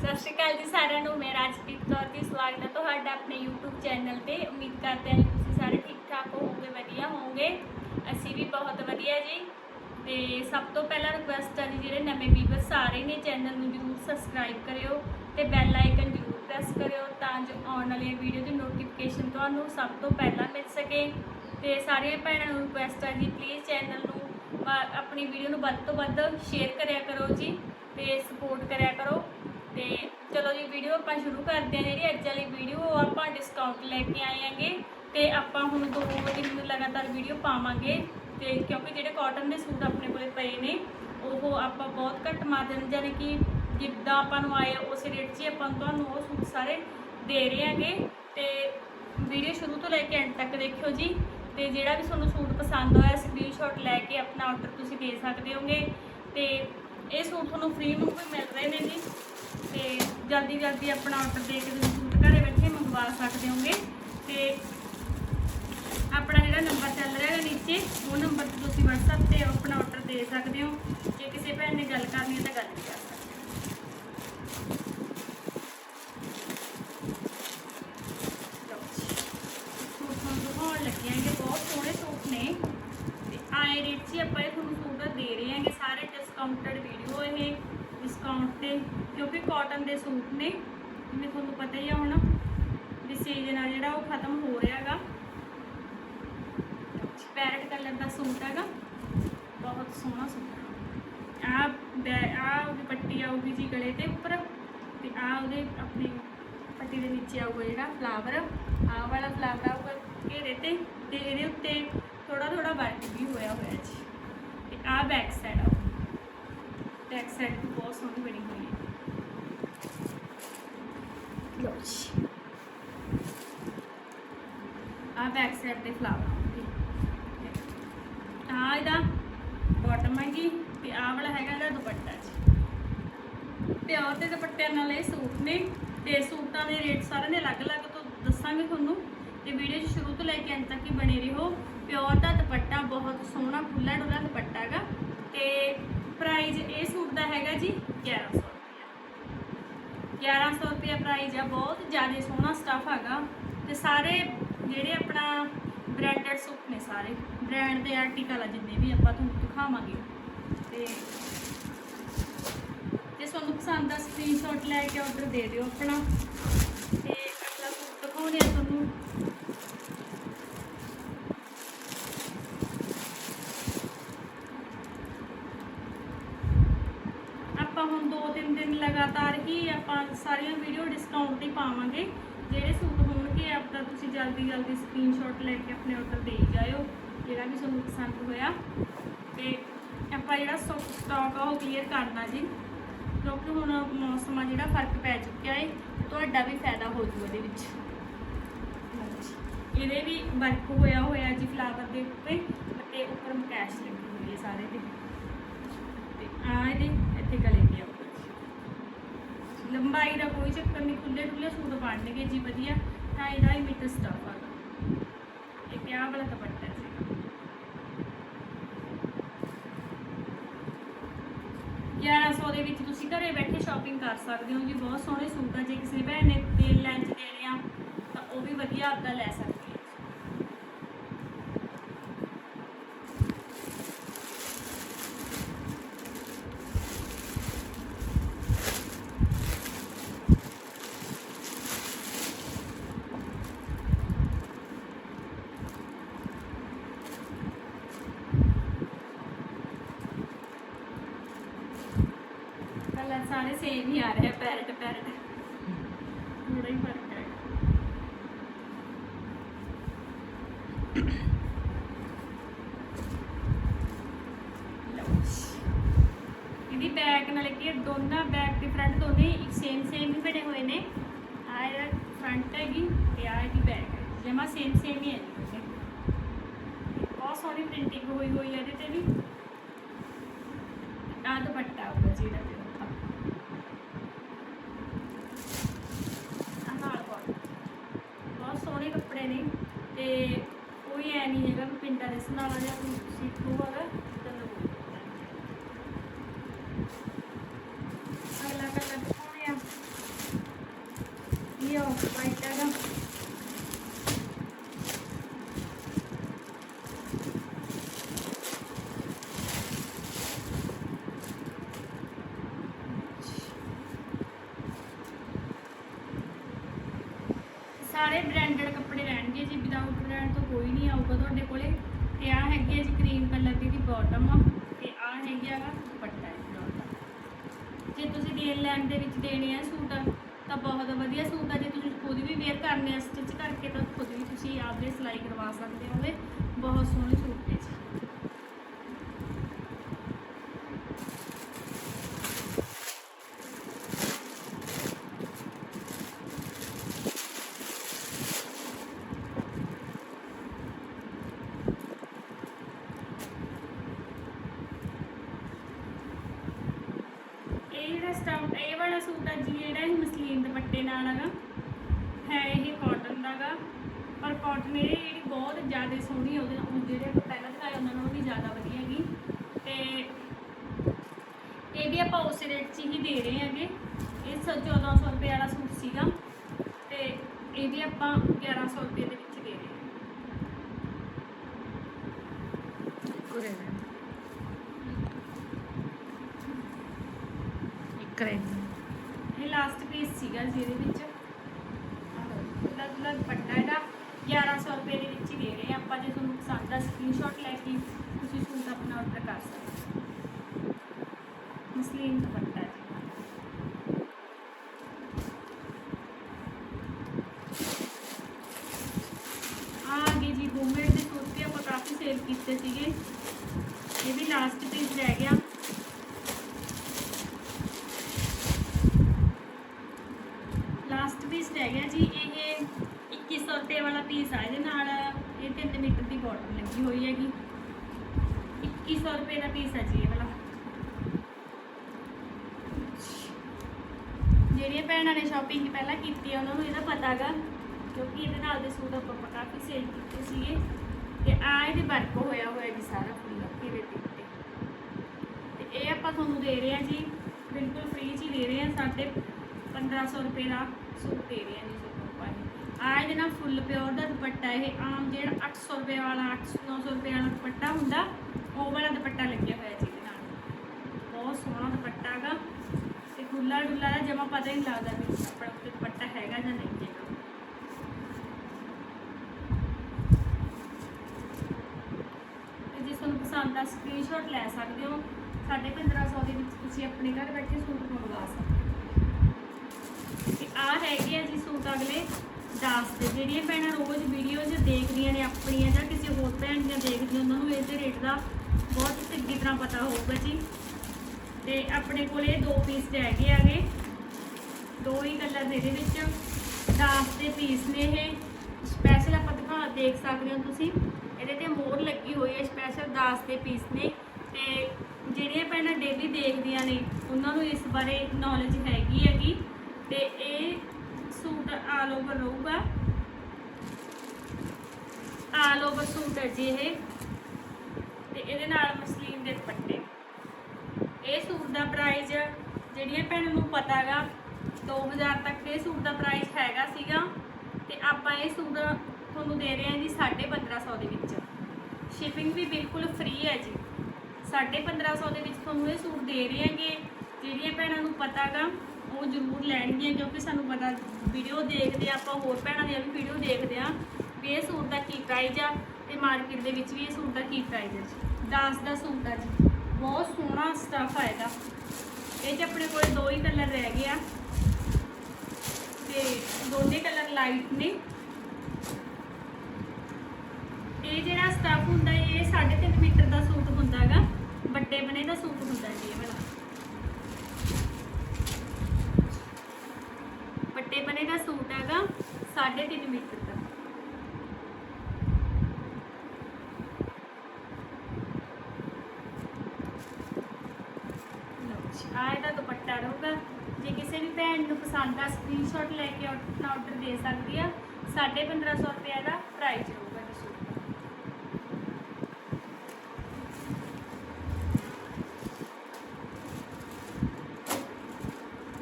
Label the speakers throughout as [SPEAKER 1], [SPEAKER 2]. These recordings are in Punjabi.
[SPEAKER 1] ਸਤਿ ਸ਼੍ਰੀ ਅਕਾਲ ਜੀ ਸਾਰਿਆਂ ਨੂੰ, ਮੈਂ ਰਾਜਪ੍ਰੀਤ ਕੌਰ ਦੀ ਸਵਾਗਤ ਹੈ ਤੁਹਾਡਾ ਆਪਣੇ YouTube ਚੈਨਲ ਤੇ। ਉਮੀਦ ਕਰਦੇ ਹਾਂ ਕਿ ਤੁਸੀਂ ਸਾਰੇ ਠੀਕ ਠਾਕ ਹੋਵੋਗੇ, ਵਧੀਆ ਹੋਵੋਗੇ। ਅਸੀਂ ਵੀ ਬਹੁਤ ਵਧੀਆ ਜੀ। ਤੇ ਸਭ ਤੋਂ ਪਹਿਲਾਂ ਰਿਕੁਐਸਟ ਹੈ ਜੀ, ਜਿਹੜੇ ਨਵੇਂ ਵੀਵਰ ਸਾਰੇ ਨੇ ਚੈਨਲ ਨੂੰ ਜਰੂਰ ਸਬਸਕ੍ਰਾਈਬ ਕਰਿਓ ਤੇ ਬੈਲ ਆਈਕਨ ਜਰੂਰ ਪ੍ਰੈਸ ਕਰਿਓ ਤਾਂ ਜੋ ਆਉਣ ਵਾਲੀਆਂ ਵੀਡੀਓ ਦੀ ਨੋਟੀਫਿਕੇਸ਼ਨ ਤੁਹਾਨੂੰ ਸਭ ਤੋਂ ਪਹਿਲਾਂ ਮਿਲ ਸਕੇ। ਤੇ ਸਾਰੀਆਂ ਭੈਣਾਂ ਨੂੰ ਰਿਕੁਐਸਟ ਹੈ ਜੀ ਪਲੀਜ਼ ਚੈਨਲ ਨੂੰ ਆਪਣੀ ਵੀਡੀਓ ਨੂੰ ਵੱਧ ਤੋਂ ਵੱਧ ਸ਼ੇਅਰ ਕਰਿਆ ਕਰੋ ਜੀ ਤੇ ਸਪੋਰਟ ਕਰਿਆ ਕਰੋ। ਤੇ ਚਲੋ ਜੀ ਵੀਡੀਓ ਆਪਾਂ ਸ਼ੁਰੂ ਕਰਦੇ ਹਾਂ ਜਿਹੜੀ ਅੱਜ ਵਾਲੀ ਵੀਡੀਓ ਆਪਾਂ ਡਿਸਕਾਊਂਟ ਲੈ ਕੇ ਆਏ ਆਂਗੇ ਤੇ ਆਪਾਂ ਹੁਣ ਦੋ ਦਿਨ ਲਗਾਤਾਰ ਵੀਡੀਓ ਪਾਵਾਂਗੇ ਤੇ ਕਿਉਂਕਿ ਜਿਹੜੇ ਕਾਟਨ ਦੇ ਸੂਟ ਆਪਣੇ ਕੋਲੇ ਪਏ ਨੇ, ਉਹ ਆਪਾਂ ਬਹੁਤ ਘੱਟ ਮਾਰਜਨ ਜਾਨੀ ਕਿ ਜਿੱਦਾਂ ਆਪਾਂ ਨੂੰ ਆਏ, ਉਸੇ ਰੇਟ 'ਚ ਹੀ ਆਪਾਂ ਤੁਹਾਨੂੰ ਉਹ ਸੂਟ ਸਾਰੇ ਦੇ ਰਹੇ ਹਾਂਗੇ ਤੇ ਵੀਡੀਓ ਸ਼ੁਰੂ ਤੋਂ ਲੈ ਕੇ ਐਂਡ ਤੱਕ ਦੇਖਿਓ ਜੀ ਤੇ ਜਿਹੜਾ ਵੀ ਤੁਹਾਨੂੰ ਸੂਟ ਪਸੰਦ ਹੋਇਆ ਸਕਰੀਨਸ਼ਾਟ ਲੈ ਕੇ ਆਪਣਾ ਆਰਡਰ ਤੁਸੀਂ ਦੇ ਸਕਦੇ ਹੋਗੇ ਤੇ ਇਹ ਸੂਟ ਤੁਹਾਨੂੰ ਫ੍ਰੀ ਨੂੰ ਵੀ ਮਿਲ ਰਹੇ ਨੇ ਜੀ। ਤੇ ਜਲਦੀ ਜਲਦੀ ਆਪਣਾ ਆਰਡਰ ਦੇ ਕੇ ਤੁਸੀਂ ਸੂਟ ਘਰੇ ਬੈਠੇ ਮੰਗਵਾ ਸਕਦੇ ਹੋਗੇ। ਤੇ ਆਪਣਾ ਜਿਹੜਾ ਨੰਬਰ ਚੱਲ ਰਿਹਾ ਹੈ ਨੀਚੇ, ਉਹ ਨੰਬਰ ਤੇ ਤੁਸੀਂ WhatsApp ਤੇ ਆਪਣਾ ਆਰਡਰ ਦੇ ਸਕਦੇ ਹੋ। ਜੇ ਕਿਸੇ ਭੈਣ ਨੇ ਗੱਲ ਕਰਨੀ ਹੈ ਤਾਂ ਗੱਲ ਵੀ ਕਰ ਸਕਦੇ ਹੋ। ਲਓ ਜੀ। ਸੂਟ ਤੁਹਾਨੂੰ ਦਿਖਾਉਣ ਲੱਗੇ ਹੈਗੇ, ਬਹੁਤ ਸੋਹਣੇ ਸੂਟ ਨੇ। ਤੇ ਆਏ ਰੇਟ 'ਚ ਹੀ ਆਪਾਂ ਇਹ ਤੁਹਾਨੂੰ ਸੂਟ ਦੇ ਰਹੇ ਹਾਂਗੇ, ਸਾਰੇ ਡਿਸਕਾਊਂਟਡ ਵੀਡੀਓ ਇਹ ਡਿਸਕਾਊਂਟ ਤੇ, ਕਿਉਂਕਿ ਕਾਟਨ ਦੇ ਸੂਟ ਨੇ, ਜਿਵੇਂ ਤੁਹਾਨੂੰ ਪਤਾ ਹੀ ਆ ਹੁਣ, ਵੀ ਸੀਜ਼ਨ ਆ ਜਿਹੜਾ ਉਹ ਖਤਮ ਹੋ ਰਿਹਾ ਹੈਗਾ। ਪੈਰਟ ਕਲਰ ਦਾ ਸੂਟ ਹੈਗਾ। ਬਹੁਤ ਸੋਹਣਾ ਸੂਟ ਹੈ ਆ ਆ ਉਹਦੀ ਪੱਟੀ ਆਊਗੀ ਜੀ ਗਲੇ ਤੇ ਉੱਪਰ, ਤੇ ਆ ਉਹਦੇ ਆਪਣੀ ਪੱਟੀ ਦੇ ਨੀਚੇ ਆਊਗਾ ਜਿਹੜਾ ਫਲਾਵਰ ਆਹ ਵਾਲਾ ਫਲਾਵਰ ਆਊਗਾ ਘੇਰੇ ਤੇ ਤੇ ਇਹਦੇ ਉੱਤੇ ਥੋੜਾ ਥੋੜਾ ਵਰਕ ਵੀ ਹੋਇਆ ਹੋਇਆ ਜੀ। ਤੇ ਆ ਬੈਕ ਸਾਈਡ ਆ ਬੈਕ ਸਾਈਡ ਸੋਹਣੀ ਬਣੀ ਹੋਈ ਹੈ। ਲਓ ਜੀ। ਆ ਬੈਕ ਸਾਈਡ ਤੇ ਫਲਾਵਰ ਆਉਣਗੇ ਆ ਇਹਦਾ ਬਾਟਮ ਹੈਗੀ ਤੇ ਆ ਵਾਲਾ ਹੈਗਾ ਇਹਦਾ ਦੁਪੱਟਾ ਜੀ। ਪਿਓਰ ਦੇ ਦੁਪੱਟਿਆਂ ਨਾਲ ਇਹ ਸੂਟ ਨੇ ਤੇ ਸੂਟਾਂ ਦੇ ਰੇਟ ਸਾਰਿਆਂ ਦੇ ਅਲੱਗ-ਅਲੱਗ ਤੋਂ ਦੱਸਾਂਗੇ ਤੁਹਾਨੂੰ। ਤੇ ਵੀਡੀਓ ਸ਼ੁਰੂ ਤੋਂ ਲੈ ਕੇ ਅੰਤ ਤੱਕ ਹੀ ਬਣੇ ਰਹੋ। ਪਿਓਰ ਦਾ ਦੁਪੱਟਾ ਬਹੁਤ ਸੋਹਣਾ ਖੁੱਲਾ ਡੁੱਲਾ ਦੁਪੱਟਾ ਹੈਗਾ ਤੇ ਪ੍ਰਾਈਸ ਇਹ ਸੂਟ ਦਾ ਹੈਗਾ ਜੀ 1100 ਰੁਪਇਆ 1100 ਰੁਪਇਆ ਪ੍ਰਾਈਸ ਆ, ਬਹੁਤ ਜ਼ਿਆਦਾ ਸੋਹਣਾ ਸਟੱਫ ਹੈਗਾ। ਤੇ ਸਾਰੇ ਜਿਹੜੇ ਆਪਣਾ ਬ੍ਰਾਂਡਡ ਸੂਟ ਨੇ ਸਾਰੇ ਬ੍ਰਾਂਡ ਦੇ ਆਰਟੀਕਲ ਆ, ਜਿੰਨੇ ਵੀ ਆਪਾਂ ਤੁਹਾਨੂੰ ਦਿਖਾਵਾਂਗੇ। ਤੇ ਜੇ ਤੁਹਾਨੂੰ ਪਸੰਦ ਆ ਸਕਰੀਨਸ਼ਾਟ ਲੈ ਕੇ ਆਰਡਰ ਦੇ ਦਿਓ ਆਪਣਾ ਤੇ ਅਗਲਾ ਸੂਟ ਦਿਖਾਉਂਦੇ ਆ ਤੁਹਾਨੂੰ ਆਪਾਂ ਹੁਣ ਦੋ ਤਿੰਨ ਦਿਨ ਲਗਾਤਾਰ ਹੀ ਆਪਾਂ ਸਾਰੀਆਂ ਵੀਡੀਓ ਡਿਸਕਾਊਂਟ ਜਿਹੜੇ ਸੂਟ ਹੋਣਗੇ, ਆਪਦਾ ਤੁਸੀਂ ਜਲਦੀ ਜਲਦੀ ਸਕਰੀਨਸ਼ਾਟ ਲੈ ਕੇ ਆਪਣੇ ਆਰਡਰ ਦੇ ਜਾਇਓ। ਜਿਹੜਾ ਵੀ ਤੁਹਾਨੂੰ ਪਸੰਦ ਹੋਇਆ। ਤੇ ਆਪਾਂ ਜਿਹੜਾ ਸਟਾਕ ਆ, ਉਹ ਕਲੀਅਰ ਕਰਨਾ ਜੀ। ਕਿਉਂਕਿ ਹੁਣ ਮੌਸਮ ਆ ਜਿਹੜਾ ਫ਼ਰਕ ਪੈ ਚੁੱਕਿਆ ਏ, ਤੁਹਾਡਾ ਵੀ ਫਾਇਦਾ ਹੋ ਜੂ ਇਹਦੇ ਵਿੱਚ। ਇਹਦੇ ਵੀ ਵਰਕ ਹੋਇਆ ਹੋਇਆ ਜੀ ਫਲਾਵਰ ਦੇ ਉੱਤੇ, ਤੇ ਉੱਪਰ ਮਕੈਸ਼ ਲੱਗੀ ਹੋਈ ਹੈ ਸਾਰੇ ਦੇ। ਤੇ ਆ ਇਹਦੇ, ਇੱਥੇ ਗਲੇ ਤੇ ਆਊਗਾ ਲੰਬਾਈ ਦਾ ਕੋਈ ਚੱਕਰ ਨਹੀਂ ਖੁੱਲੇ ਖੁੱਲੇ ਸੂਟ ਬਣਨਗੇ ਜੀ, ਵਧੀਆ। ਤਾਂ ਇਹਦਾ ਹੀ ਮੀਟਰ ਸਟਾਫ ਆ। ਇਹ ਕਿਆ ਵਾਲਾ ਦੁਪੱਟਾ ਹੈ ਜੀ 1100 ਦੇ ਵਿੱਚ ਤੁਸੀਂ ਘਰੇ ਬੈਠੇ ਸ਼ਾਪਿੰਗ ਕਰ ਸਕਦੇ ਹੋ ਜੀ। ਬਹੁਤ ਸੋਹਣੇ ਸੂਟ ਆ। ਜੇ ਕਿਸੇ ਭੈਣ ਨੇ ਤੇਲ ਲੈਣ ਚ ਦੇਣੇ ਆ, ਤਾਂ ਉਹ ਵੀ ਵਧੀਆ ਆਪਦਾ ਲੈ ਸਕਦੇ ਹੈ ਕਲਰ ਸਾਰੇ ਆ ਰਹੇ, ਪੈਰਟ ਪੈਰਟ। ਥੋੜਾ ਹੀ ਫ਼ਰਕ ਹੈ। ਇਹਦੀ ਬੈਕ ਨਾਲ ਕਿ ਦੋਨਾਂ ਬੈਕ ਤੇ ਫਰੰਟ ਦੋਨੇ ਇੱਕ ਸੇਮ ਸੇਮ ਹੀ ਬਣੇ ਹੋਏ ਨੇ। ਆ ਇਹਦਾ ਫਰੰਟ ਹੈਗੀ ਤੇ ਆ ਇਹਦੀ ਬੈਕ ਹੈ। ਜਮਾ ਸੇਮ ਸੇਮ ਹੀ ਹੈ ਬਹੁਤ ਸੋਹਣੀ ਪ੍ਰਿੰਟਿੰਗ ਹੋਈ ਹੋਈ ਹੈ ਇਹਦੇ ਤੇ ਵੀ। ਆ ਦੁਪੱਟਾ ਹੋਊਗਾ ਜੀ ਇਹਦਾ ਤੇ ਆਹ ਨਾਲ ਬਹੁਤ ਬਹੁਤ ਸੋਹਣੇ ਕੱਪੜੇ ਨੇ ਤੇ ਕੋਈ ਐ ਨਹੀਂ ਹੈਗਾ ਵੀ ਪਿੰਡਾਂ ਦੇ ਸਨਾਲਾ ਜਾਂ ਕੋਈ ਸਿੱਖੂ ਹੈਗਾ ਤਾਂ ਅਗਲਾ ਕਲਰ ਦਿਖਾਉਣੇ ਆ? ਵਧੀਆ ਆਫ ਵਾਈਟ ਹੈਗਾ। ਸਾਰੇ ਬ੍ਰਾਂਡਡ ਵਿਦਆਊਟ ਬ੍ਰਾਂਡ ਤੋਂ ਕੋਈ ਨਹੀਂ ਆਊਗਾ ਤੁਹਾਡੇ ਕੋਲੇ। ਤੇ ਆ ਹੈਗੀ ਹੈ ਜੀ ਕਰੀਮ ਕਲਰ ਦੀ ਦੀ ਬਾਟਮ ਆ। ਤੇ ਆ ਹੈਗੀ ਆ ਦੁਪੱਟਾ ਹੈ ਜੇ ਤੁਸੀਂ ਦੇਣ ਲੈਣ ਦੇ ਵਿੱਚ ਦੇਣੇ ਆ ਸੂਟ, ਤਾਂ ਬਹੁਤ ਵਧੀਆ ਸੂਟ ਆ। ਜੇ ਤੁਸੀਂ ਖੁਦ ਵੀ ਵੇਅਰ ਕਰਨੇ ਆ ਸਟਿਚ ਕਰਕੇ, ਤਾਂ ਖੁਦ ਵੀ ਤੁਸੀਂ ਆਪਦੇ ਸਿਲਾਈ ਕਰਵਾ ਸਕਦੇ ਹੋਗੇ ਬਹੁਤ ਸੋਹਣੇ ਸੂਟ ਨੇ ਜੀ ਇਹ ਵਾਲਾ ਸੂਟ ਆ ਜੀ, ਜਿਹੜਾ ਇਹ ਮਸਲੀਨ ਦੁਪੱਟੇ ਨਾਲ ਹੈਗਾ। ਹੈ ਇਹ ਕਾਟਨ ਦਾਗਾ ਪਰ ਕਾਟਨ ਇਹ ਜਿਹੜੀ ਬਹੁਤ ਜ਼ਿਆਦਾ ਸੋਹਣੀ ਉਹਦੇ ਨਾਲ ਉਹ ਜਿਹੜੇ ਆਪਾਂ ਪਹਿਲਾਂ ਦਿਖਾਏ, ਉਹਨਾਂ ਨਾਲੋਂ ਵੀ ਜ਼ਿਆਦਾ ਵਧੀਆ ਹੈਗੀ। ਤੇ ਇਹ ਵੀ ਆਪਾਂ ਉਸੇ ਰੇਟ 'ਚ ਹੀ ਦੇ ਰਹੇ ਹੈਗੇ। ਇਹ ਸ- 1400 ਰੁਪਏ ਵਾਲਾ ਸੂਟ ਸੀਗਾ। ਤੇ ਇਹ ਵੀ ਆਪਾਂ 1100 ਰੁਪਏ ਦੇ ਵਿੱਚ ਦੇ ਰਹੇ ਹਾਂ।
[SPEAKER 2] ਕੁਰੇ ਇੱਕ
[SPEAKER 1] ਇਹ ਲਾਸਟ ਪੀਸ ਸੀਗਾ ਜਿਹਦੇ ਵਿੱਚ ਅਲੱਗ ਅਲੱਗ ਪੱਟਾ ਹੈਗਾ 1100 ਰੁਪਏ ਦੇ ਵਿੱਚ ਹੀ ਦੇ ਰਹੇ ਆਪਾਂ ਜੇ ਤੁਹਾਨੂੰ ਪਸੰਦ ਆ ਸਕਰੀਨਸ਼ਾਟ ਲੈ ਕੇ ਤੁਸੀਂ ਸੂਟ ਆਪਣਾ ਆਰਡਰ ਕਰ ਸਕਦੇ ਮਸਲੀਨ ਦੁਪੱਟਾ ਆ ਗਏ ਜੀ ਹੋਮਮੇਡ ਦੇ ਸੂਟ ਵੀ ਆਪਾਂ ਕਾਫੀ ਸੇਲ ਕੀਤੇ ਸੀਗੇ। ਇਹ ਵੀ ਲਾਸਟ ਪੀਸ ਰਹਿ ਗਿਆ ਲਾਸਟ ਪੀਸ ਰਹਿ ਗਿਆ ਜੀ ਇਹ 2100 ਰੁਪਏ ਵਾਲਾ ਪੀਸ ਆ ਇਹਦੇ ਨਾਲ ਇਹ 3 ਮੀਟਰ ਦੀ ਬਾਟਮ ਲੱਗੀ ਹੋਈ ਹੈਗੀ 2100 ਰੁਪਏ ਦਾ ਪੀਸ ਹੈ ਜਿਹੜੀਆਂ ਭੈਣਾਂ ਨੇ ਸ਼ਾਪਿੰਗ ਪਹਿਲਾਂ ਕੀਤੀ ਉਹਨਾਂ ਨੂੰ ਇਹਦਾ ਪਤਾਗਾ ਕਿਉਂਕਿ ਇਹਦੇ ਨਾਲ ਦੇ ਸੂਟ ਆਪਾਂ ਕਾਫੀ ਸੇਲ ਕੀਤੇ ਸੀਗੇ। ਤੇ ਆ ਇਹਦੇ ਵਰਕ ਹੋਇਆ ਹੋਇਆ ਜੀ ਸਾਰਾ ਫੁੱਲ ਕਿਵੇਂ ਤੇ ਤੇ ਇਹ ਆਪਾਂ ਤੁਹਾਨੂੰ ਦੇ ਰਹੇ ਹਾਂ ਜੀ, ਬਿਲਕੁਲ ਫ੍ਰੀ ਚ ਹੀ ਦੇ ਰਹੇ ਹਾਂ, ਸਾਡੇ 1500 ਰੁਪਏ ਦਾ ਸੂਟ ਦੇ ਰਹੇ ਹਾਂ ਜੀ ਆ ਇਹਦੇ ਨਾਲ ਫੁੱਲ ਪਿਓਰ ਦਾ ਦੁਪੱਟਾ, ਇਹ ਆਮ ਜਿਹੜਾ 800 ਰੁਪਏ ਵਾਲਾ 800 900 ਰੁਪਏ ਵਾਲਾ ਦੁਪੱਟਾ ਹੁੰਦਾ ਉਹ ਵਾਲਾ ਦੁਪੱਟਾ ਲੱਗਿਆ ਹੋਇਆ ਜੀ ਇਹਦੇ ਨਾਲ। ਬਹੁਤ ਸੋਹਣਾ ਦੁਪੱਟਾ ਹੈਗਾ। ਤੇ ਖੁੱਲਾ ਡੁੱਲਾ ਦਾ ਜਮਾ ਪਤਾ ਹੀ ਲੱਗਦਾ ਵੀ ਆਪਣਾ ਉੱਤੇ ਦੁਪੱਟਾ ਹੈਗਾ ਜਾਂ ਨਹੀਂ ਹੈਗਾ। ਜੇ ਤੁਹਾਨੂੰ ਪਸੰਦ ਆ ਸਕਰੀਨਸ਼ਾਟ ਲੈ ਸਕਦੇ ਹੋ। ਸਾਢੇ 1500 ਦੇ ਵਿੱਚ ਤੁਸੀਂ ਆਪਣੇ ਘਰ ਬੈਠੇ ਸੂਟ ਮੰਗਵਾ ਸਕਦੇ ਹੋ। ਤੇ ਆ ਹੈਗੇ ਆ ਜੀ ਸੂਟ ਅਗਲੇ 10 ਦੇ। ਜਿਹੜੀਆਂ ਭੈਣਾਂ ਰੋਜ਼ ਵੀਡੀਓਜ਼ ਦੇਖਦੀਆਂ ਨੇ ਆਪਣੀਆਂ ਜਾਂ ਕਿਸੇ ਹੋਰ ਭੈਣ ਦੀਆਂ ਦੇਖਦੀਆਂ, ਉਹਨਾਂ ਨੂੰ ਇਹਦੇ ਰੇਟ ਦਾ ਬਹੁਤ ਚੰਗੀ ਤਰ੍ਹਾਂ ਪਤਾ ਹੋਊਗਾ ਜੀ। ਤੇ ਆਪਣੇ ਕੋਲ ਇਹ ਦੋ ਪੀਸ ਰਹਿ ਗਏ ਹੈਗੇ ਦੋ ਹੀ ਕਲਰ ਨੇ ਇਹਦੇ ਵਿੱਚ। 10 ਦੇ ਪੀਸ ਨੇ ਇਹ। ਸਪੈਸ਼ਲ ਆਪਾਂ ਦਿਖਾ ਦੇਖ ਸਕਦੇ ਹੋ ਤੁਸੀਂ। ਇਹਦੇ ਤੇ ਮੋਹਰ ਲੱਗੀ ਹੋਈ ਹੈ ਸਪੈਸ਼ਲ 10 ਦੇ ਪੀਸ ਨੇ। ਤੇ ਜਿਹੜੀਆਂ ਭੈਣਾਂ ਡੇਲੀ ਦੇਖਦੀਆਂ ਨੇ, ਉਹਨਾਂ ਨੂੰ ਇਸ ਬਾਰੇ ਨੌਲੇਜ ਹੈਗੀ ਹੈਗੀ। ਤੇ ਇਹ ਸੂਟ ਆਲ ਓਵਰ ਰਹੂਗਾ। ਆਲ ਓਵਰ ਸੂਟ ਹੈ ਜੀ ਇਹ। ਤੇ ਇਹਦੇ ਨਾਲ ਮਸਲੀਨ ਦੇ ਦੁਪੱਟੇ। ਇਹ ਸੂਟ ਦਾ ਪ੍ਰਾਈਸ ਜਿਹੜੀਆਂ ਭੈਣਾਂ ਨੂੰ ਪਤਾ ਪਤਾਗਾ 2000 ਤੱਕ ਇਹ ਸੂਟ ਦਾ ਪ੍ਰਾਈਸ ਹੈਗਾ ਸੀਗਾ ਤੇ ਆਪਾਂ ਇਹ ਸੂਟ ਤੁਹਾਨੂੰ ਦੇ ਰਹੇ ਹਾਂ ਜੀ 1550 ਦੇ ਵਿੱਚ। ਸ਼ਿਪਿੰਗ ਵੀ ਬਿਲਕੁਲ ਫ੍ਰੀ ਹੈ ਜੀ। 1550 ਦੇ ਵਿੱਚ ਤੁਹਾਨੂੰ ਇਹ ਸੂਟ ਦੇ ਰਹੇ ਹਾਂਗੇ। ਜਿਹੜੀਆਂ ਭੈਣਾਂ ਨੂੰ ਪਤਾ ਪਤਾਗਾ ਉਹ ਜ਼ਰੂਰ ਲੈਣਗੀਆਂ ਕਿਉਂਕਿ ਸਾਨੂੰ ਪਤਾ ਵੀਡੀਓ ਦੇਖਦੇ ਆ ਆਪਾਂ, ਹੋਰ ਭੈਣਾਂ ਦੀਆਂ ਵੀ ਵੀਡੀਓ ਦੇਖਦੇ ਆ ਵੀ ਇਹ ਸੂਟ ਦਾ ਕੀ ਪ੍ਰਾਈਸ ਆ ਤੇ ਮਾਰਕੀਟ ਦੇ ਵਿੱਚ ਵੀ ਇਹ ਸੂਟ ਦਾ ਕੀ ਪ੍ਰਾਈਸ ਹੈ ਜੀ 10 ਦਾ ਸੂਟ ਆ ਜੀ। ਬਹੁਤ ਸੋਹਣਾ ਸਟਫ ਆਏਗਾ ਇਹ 'ਚ ਆਪਣੇ ਕੋਲ ਦੋ ਹੀ ਕਲਰ ਰਹਿ ਗਏ ਆ। ਤੇ ਦੋਨੇ ਕਲਰ ਲਾਈਟ ਨੇ। ਇਹ ਜਿਹੜਾ ਸਟਫ ਹੁੰਦਾ, ਇਹ 3.5 ਮੀਟਰ ਦਾ ਸੂਟ ਹੁੰਦਾ ਹੈਗਾ ਵੱਡੇ ਬਣੇ ਦਾ ਸੂਟ ਹੁੰਦਾ ਜੀ ਇਹ ਵਾਲਾ। ਵੱਡੇ ਬਣੇ ਦਾ ਸੂਟ ਹੈਗਾ 3.5 ਮੀਟਰ ਦਾ ਆ ਇਹਦਾ ਦੁਪੱਟਾ ਰਹੂਗਾ ਜੇ ਕਿਸੇ ਵੀ ਭੈਣ ਨੂੰ ਪਸੰਦ ਆ ਸਕਰੀਨਸ਼ਾਟ ਲੈ ਕੇ ਆਪਣਾ ਆਰਡਰ ਦੇ ਸਕਦੀ ਆ। 1550 ਰੁਪਏ ਦਾ ਪ੍ਰਾਈਸ ਰਹੂਗਾ ਜੀ ਸੂਟ।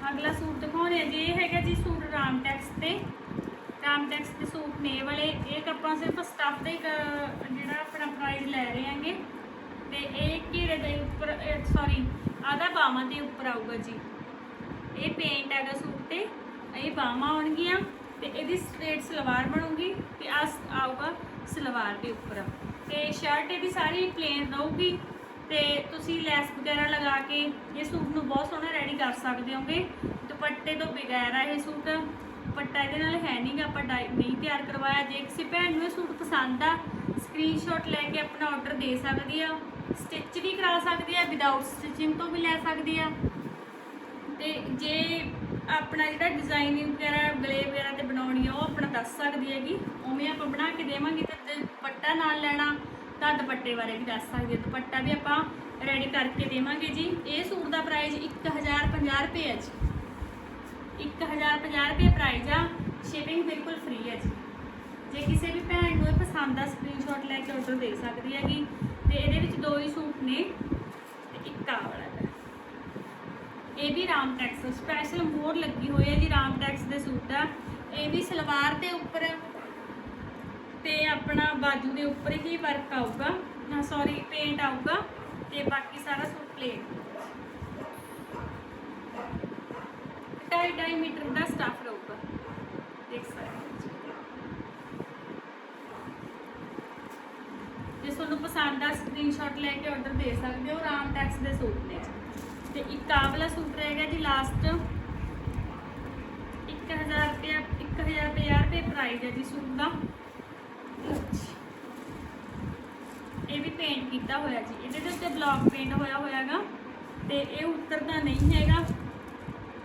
[SPEAKER 1] ਦਾ ਅਗਲਾ ਸੂਟ ਦਿਖਾਉਣੇ ਜੀ, ਇਹ ਹੈਗਾ ਜੀ ਸੂਟ ਰਾਮ ਟੈਕਸ ਤੇ। ਰਾਮ ਟੈਕਸ ਦੇ ਸੂਟ ਨੇ ਵਾਲੇ। ਇਹ ਆਪਾਂ ਸਿਰਫ ਸਟੱਫ ਦਾ ਹੀ ਜਿਹੜਾ ਆਪਣਾ ਪ੍ਰਾਈਸ ਲੈ ਰਹੇ ਆਂਗੇ ਤੇ ਇਹ ਘੇਰੇ ਦੇ ਉੱਪਰ ਸੌਰੀ ਆਦਾ ਬਾਹਾਂ ਦੇ ਉੱਪਰ ਆਊਗਾ ਜੀ। ਇਹ ਪੇਂਟ ਹੈਗਾ ਸੂਟ ਤੇ, ਇਹ ਬਾਹਾਂ ਆਉਣਗੀਆਂ ਤੇ ਇਹਦੀ ਸਟ੍ਰੇਟ ਸਲਵਾਰ ਬਣੂਗੀ ਤੇ ਆ ਆਊਗਾ ਸਲਵਾਰ ਦੇ ਉੱਪਰ। ਤੇ ਸ਼ਰਟ ਇਹਦੀ ਸਾਰੀ ਪਲੇਨ ਰਹੂਗੀ ਤੇ ਤੁਸੀਂ ਲੈਸ ਵਗੈਰਾ ਲਗਾ ਕੇ ਇਹ ਸੂਟ ਨੂੰ ਬਹੁਤ ਸੋਹਣਾ ਰੈਡੀ ਕਰ ਸਕਦੇ ਹੋਗੇ। ਦੁਪੱਟੇ ਤੋਂ ਬਗੈਰ ਆ ਇਹ ਸੂਟ। ਦੁਪੱਟਾ ਇਹਦੇ ਨਾਲ ਹੈ ਨਹੀਂਗਾ ਆਪਾਂ ਡਾਈ ਨਹੀਂ ਤਿਆਰ ਕਰਵਾਇਆ। ਜੇ ਕਿਸੇ ਭੈਣ ਨੂੰ ਇਹ ਸੂਟ ਪਸੰਦ ਆ ਸਕਰੀਨਸ਼ਾਟ ਲੈ ਕੇ ਆਪਣਾ ਆਰਡਰ ਦੇ ਸਕਦੀ ਆ। ਸਟਿਚ ਵੀ ਕਰਾ ਸਕਦੀ ਆ ਵਿਦਆਊਟ ਸਟਿਚਿੰਗ ਤੋਂ ਵੀ ਲੈ ਸਕਦੀ ਆ। ਤੇ ਜੇ ਆਪਣਾ ਜਿਹੜਾ ਡਿਜ਼ਾਈਨਿੰਗ ਵਗੈਰਾ, ਗਲੇ ਵਗੈਰਾ ਤੇ ਬਣਾਉਣੀ ਆ, ਉਹ ਆਪਣਾ ਦੱਸ ਸਕਦੀ ਹੈਗੀ। ਉਵੇਂ ਆਪਾਂ ਬਣਾ ਕੇ ਦੇਵਾਂਗੇ ਤੇ ਜੇ ਦੁਪੱਟਾ ਨਾਲ ਲੈਣਾ, ਤਾਂ ਦੁਪੱਟੇ ਬਾਰੇ ਵੀ ਦੱਸ ਸਕਦੇ ਹੈ। ਦੁਪੱਟਾ ਵੀ ਆਪਾਂ ਰੈਡੀ ਕਰਕੇ ਦੇਵਾਂਗੇ ਜੀ। ਇਹ ਸੂਟ ਦਾ ਪ੍ਰਾਈਸ 1050 ਰੁਪਏ ਹੈ ਜੀ। 1050 ਰੁਪਏ ਪ੍ਰਾਈਸ ਆ। ਸ਼ਿਪਿੰਗ ਬਿਲਕੁਲ ਫ੍ਰੀ ਹੈ ਜੀ। ਜੇ ਕਿਸੇ ਵੀ ਭੈਣ ਨੂੰ ਇਹ ਪਸੰਦ ਆ ਸਕਰੀਨਸ਼ਾਟ ਲੈ ਕੇ ਆਰਡਰ ਦੇ ਸਕਦੀ ਹੈਗੀ। ਤੇ ਇਹਦੇ ਵਿੱਚ ਦੋ ਹੀ ਸੂਟ ਨੇ ਤੇ ਇੱਕ ਆਹ ਵਾਲਾ ਹੈ ਇਹ ਵੀ ਰਾਮ ਟੈਕਸ ਸਪੈਸ਼ਲ ਮੋਹਰ ਲੱਗੀ ਹੋਈ ਹੈ ਜੀ, ਰਾਮ ਟੈਕਸ ਦੇ ਸੂਟ ਆ। ਇਹ ਵੀ ਸਲਵਾਰ ਦੇ ਉੱਪਰ ਤੇ ਆਪਣਾ ਬਾਜੂ ਦੇ ਉੱਪਰ ਹੀ ਵਰਕ ਆਊਗਾ। ਨਾ ਸੌਰੀ ਪੇਂਟ ਆਊਗਾ ਤੇ ਬਾਕੀ ਸਾਰਾ ਸੂਟ ਪਲੇਨ ਢਾਈ ਢਾਈ ਮੀਟਰ ਦਾ ਸਟਾਫ ਰਹੂਗਾ। ਦੇਖ ਸਕਦੇ ਜੇ ਤੁਹਾਨੂੰ ਪਸੰਦ ਆ ਸਕਰੀਨਸ਼ਾਟ ਲੈ ਕੇ ਆਰਡਰ ਦੇ ਸਕਦੇ ਹੋ, ਰਾਮ ਟੈਕਸ ਦੇ ਸੂਟ ਨੇ। ਤੇ ਇੱਕ ਆਹ ਵਾਲਾ ਸੂਟ ਰਹੇਗਾ ਜੀ ਲਾਸਟ 1000 ਰੁਪਏ 1050 ਰੁਪਏ ਪ੍ਰਾਈਸ ਹੈ ਜੀ ਸੂਟ ਦਾ। ਇਹ ਵੀ ਪੇਂਟ ਕੀਤਾ ਹੋਇਆ ਜੀ। ਇਹਦੇ ਦੇ ਉੱਤੇ ਬਲੌਕ ਪੇਂਟ ਹੋਇਆ ਹੋਇਆਗਾ ਤੇ ਇਹ ਉਤਰਦਾ ਨਹੀਂ ਹੈਗਾ।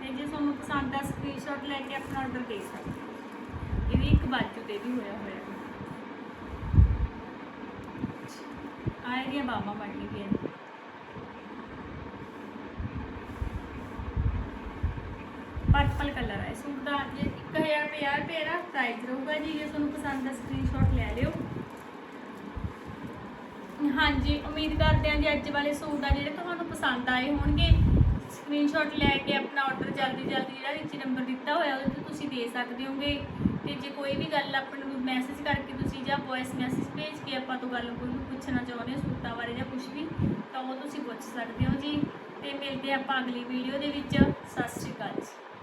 [SPEAKER 1] ਤੇ ਜੇ ਤੁਹਾਨੂੰ ਪਸੰਦ ਆ ਸਕਰੀਨਸ਼ਾਟ ਲੈ ਕੇ ਆਪਣਾ ਆਰਡਰ ਦੇ ਸਕਦੇ ਇਹ ਵੀ ਇੱਕ ਬਾਜੂ ਤੇ ਵੀ ਹੋਇਆ ਹੋਇਆ। ਹੈ ਆ ਬਾਬਾ ਬਣ ਗਈਆਂ। ਨੇ ਪਰਪਲ ਕਲਰ ਹੈ ਸੂਟ ਦਾ ਜੇ 1050 ਰੁਪਏ ਦਾ ਪ੍ਰਾਈਸ ਰਹੂਗਾ ਜੀ, ਜੇ ਤੁਹਾਨੂੰ ਪਸੰਦ ਆ ਸਕਰੀਨਸ਼ਾਟ ਲੈ ਲਿਓ। ਹਾਂਜੀ, ਉਮੀਦ ਕਰਦੇ ਹਾਂ ਜੀ ਅੱਜ ਵਾਲੇ ਸੂਟ ਆ ਜਿਹੜੇ ਤੁਹਾਨੂੰ ਪਸੰਦ ਆਏ ਹੋਣਗੇ ਸਕਰੀਨਸ਼ਾਟ ਲੈ ਕੇ ਆਪਣਾ ਆਰਡਰ ਜਲਦੀ ਜਲਦੀ ਜਿਹੜਾ ਵਿੱਚ ਨੰਬਰ ਦਿੱਤਾ ਹੋਇਆ, ਉਹਦੇ ਤੇ ਤੁਸੀਂ ਦੇ ਸਕਦੇ ਹੋਗੇ। ਤੇ ਜੇ ਕੋਈ ਵੀ ਗੱਲ ਆਪਾਂ ਨੂੰ ਮੈਸੇਜ ਕਰਕੇ ਤੁਸੀਂ ਜਾਂ ਵੌਇਸ ਮੈਸੇਜ ਭੇਜ ਕੇ ਆਪਾਂ ਤੋਂ ਗੱਲ ਕੋਈ ਪੁੱਛਣਾ ਚਾਹੁੰਦੇ ਹੋ, ਸੂਟਾਂ ਬਾਰੇ ਜਾਂ ਕੁਝ ਵੀ, ਤਾਂ ਉਹ ਤੁਸੀਂ ਪੁੱਛ ਸਕਦੇ ਹੋ ਜੀ। ਤੇ ਮਿਲਦੇ ਆਪਾਂ ਅਗਲੀ ਵੀਡੀਓ ਦੇ ਵਿੱਚ। ਸਤਿ ਸ਼੍ਰੀ ਅਕਾਲ ਜੀ।